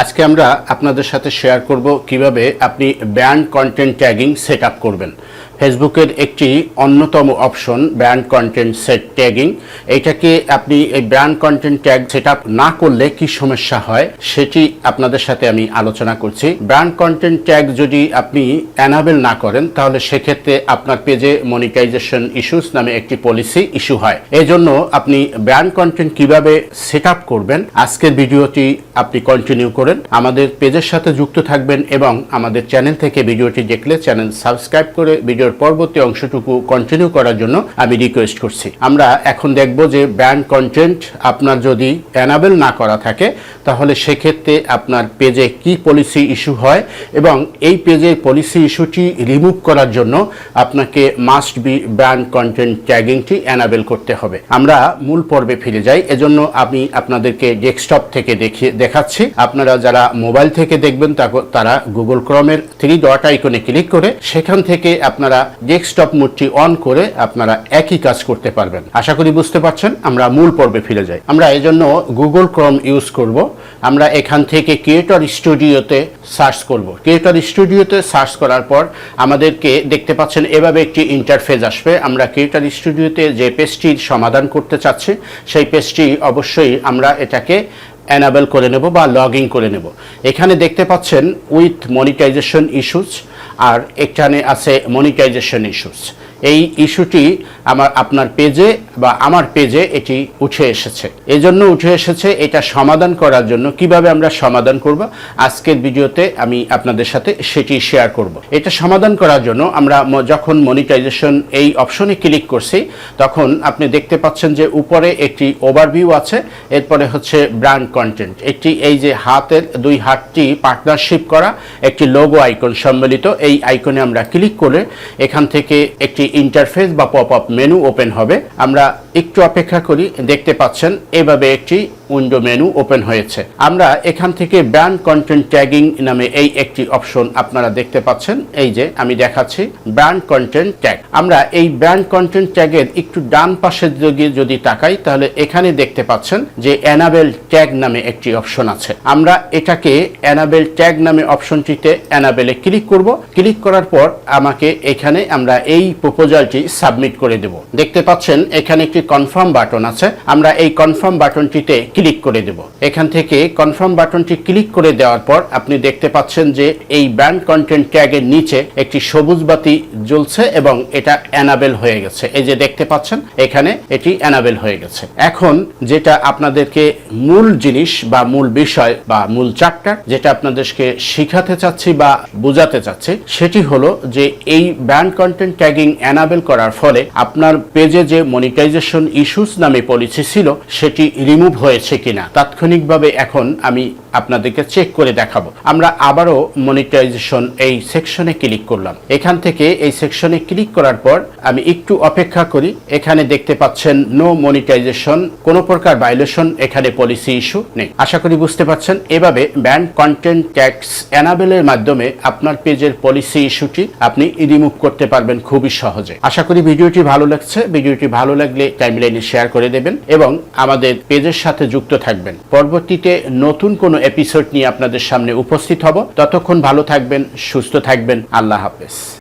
আজকে আমরা আপনাদের সাথে শেয়ার করব কীভাবে আপনি ব্যান্ড কন্টেন্ট ট্যাগিং সেট করবেন। ফেসবুকের একটি অন্যতম option brand content set tagging এইটাকে আপনি এই ব্র্যান্ড কন্টেন্ট ট্যাগ সেট না করলে কি সমস্যা হয়, সেটি আপনাদের সাথে আমি আলোচনা করছি। ব্র্যান্ড কন্টেন্ট ট্যাগ যদি আপনি অ্যানাবেল না করেন, তাহলে সেক্ষেত্রে আপনার পেজে মনিটাইজেশন ইস্যুস নামে একটি পলিসি ইস্যু হয়। এজন্য আপনি ব্র্যান্ড কন্টেন্ট কীভাবে সেট করবেন, আজকের ভিডিওটি আপনি কন্টিনিউ করেন। আমাদের পেজের সাথে যুক্ত থাকবেন এবং আমাদের চ্যানেল থেকে ভিডিওটি দেখলে চ্যানেল সাবস্ক্রাইব করে ভিডিওর পরবর্তী অংশটুকু কন্টিনিউ করার জন্য আমি রিকোয়েস্ট করছি। আমরা এখন দেখব যে ব্র্যান্ড কন্টেন্ট আপনার যদি অ্যানাবেল না করা থাকে, তাহলে সেক্ষেত্রে আপনার পেজে কি পলিসি ইস্যু হয় এবং এই পেজের পলিসি ইস্যুটি রিমুভ করার জন্য আপনাকে মাস্ট বি ব্র্যান্ড কন্টেন্ট ট্যাগিংটি অ্যানাবেল করতে হবে। আমরা মূল পর্বে ফিরে যাই। এজন্য আমি আপনাদেরকে ডেস্কটপ থেকে দেখিয়ে দেখাচ্ছি। আপনারা যারা মোবাইল থেকে দেখবেন তারা গুগল ক্রমের থ্রি ডট আইকনে ক্লিক করে সেখান থেকে আপনারা ডেস্কটপ মোডটি অন করে আপনারা একই কাজ করতে পারবেন। আশা করি বুঝতে পারছেন, আমরা মূল পর্বে ফিরে যাই। আমরা এজন্য গুগল ক্রম ইউজ করব। আমরা এখান থেকে ক্রিয়েটর স্টুডিওতে সার্চ করব। ক্রিয়েটর স্টুডিওতে সার্চ করার পর আমাদেরকে দেখতে পাচ্ছেন, এভাবে একটি ইন্টারফেস আসবে। আমরা ক্রিয়েটর স্টুডিওতে যে পেজটির সমাধান করতে চাচ্ছি, সেই পেজটি অবশ্যই আমরা এটাকে অ্যানাবেল করে নেব বা লগ ইন করে নেব। এখানে দেখতে পাচ্ছেন উইথ মনিটাইজেশন ইস্যুস আর এখানে আছে মনিটাইজেশন ইস্যুস এই ইস্যুটি আমার, আপনার পেজে বা আমার পেজে এটি উঠে এসেছে। এই জন্য উঠে এসেছে এটা সমাধান করার জন্য কীভাবে আমরা সমাধান করব, আজকের ভিডিওতে আমি আপনাদের সাথে সেটি শেয়ার করব। এটা সমাধান করার জন্য আমরা যখন মনিটাইজেশন এই অপশনে ক্লিক করছি, তখন আপনি দেখতে পাচ্ছেন যে উপরে একটি ওভারভিউ আছে, এরপরে হচ্ছে ব্র্যান্ড কন্টেন্ট একটি এই যে হাতের দুই হাতটি পার্টনারশিপ করা, একটি লোগো আইকন সম্মিলিত, এই আইকনে আমরা ক্লিক করে এখান থেকে একটি ইন্টারফেস বা পপ আপ মেনু ওপেন হবে। আমরা একটু অপেক্ষা করি, দেখতে পাচ্ছেন, এভাবে একটি উইন্ডো মেনু ওপেন হয়েছে। আমরা এখান থেকে ব্র্যান্ড কন্টেন্ট ট্যাগিং নামে এই একটি অপশন আপনারা দেখতে পাচ্ছেন। এই যে আমি দেখাচ্ছি ব্র্যান্ড কন্টেন্ট ট্যাগ। আমরা এই ব্র্যান্ড কন্টেন্ট ট্যাগের একটু ডান দিকে যদি তাকাই, তাহলে এখানে দেখতে পাচ্ছেন যে অ্যানাবেল ট্যাগ নামে একটি অপশন আছে। আমরা এটাকে অ্যানাবেল ট্যাগ নামে অপশনটিতে অ্যানাবেলে ক্লিক করব। ক্লিক করার পর আমাকে এখানে আমরা এই প্রপোজালটি সাবমিট করে দেব। দেখতে পাচ্ছেন, এখানে একটি কনফার্ম বাটন আছে। আমরা এই কনফার্ম বাটনটিতে ক্লিক করে দেব। এখান থেকে কনফার্ম বাটনটি ক্লিক করে দেওয়ার পর আপনি দেখতে পাচ্ছেন যে এই ব্র্যান্ড কন্টেন্ট ট্যাগের নিচে একটি সবুজ বাতি জ্বলছে এবং এটা অ্যানাবেল হয়ে গেছে। এই যে দেখতে পাচ্ছেন, এখানে এটি অ্যানাবেল হয়ে গেছে। এখন যেটা আপনাদেরকে মূল জিনিস বা মূল বিষয় বা মূল চ্যাপ্টার যেটা আপনাদেরকে শিখাতে চাচ্ছি বা বোঝাতে চাচ্ছি, সেটি হলো যে এই ব্র্যান্ড কন্টেন্ট ট্যাগিং অ্যানাবেল করার ফলে আপনার পেজে যে মনিটাইজেশন ইস্যুস নামে পলিসি ছিল, সেটি রিমুভ হয়েছে। কিনা? তাৎক্ষণিকভাবে এখন আমি আপনাদেরকে চেক করে দেখাবো। আমরা আবারও মনিটাইজেশন এই সেকশনে ক্লিক করলাম। এখান থেকে এই সেকশনে ক্লিক করার পর আমি একটু অপেক্ষা করি। এখানে দেখতে পাচ্ছেন নো মনিটাইজেশন কোনো প্রকার ভাইলেশন এখানে পলিসি ইস্যু নেই। আশা করি বুঝতে পারছেন, এভাবে ব্যান্ড কন্টেন্ট ট্যাক্স অ্যানাবেলের মাধ্যমে আপনার পেজের পলিসি ইস্যুটি আপনি রিমুভ করতে পারবেন খুবই সহজে। আশা করি ভিডিওটি ভালো লাগছে। ভিডিওটি ভালো লাগলে টাইমলাইনে শেয়ার করে দেবেন এবং আমাদের পেজের সাথে যুক্ত থাকবেন। পরবর্তীতে নতুন কোনো এপিসোড নিয়ে আপনাদের সামনে উপস্থিত হব। ততক্ষণ ভালো থাকবেন সুস্থ থাকবেন। আল্লাহ হাফেজ।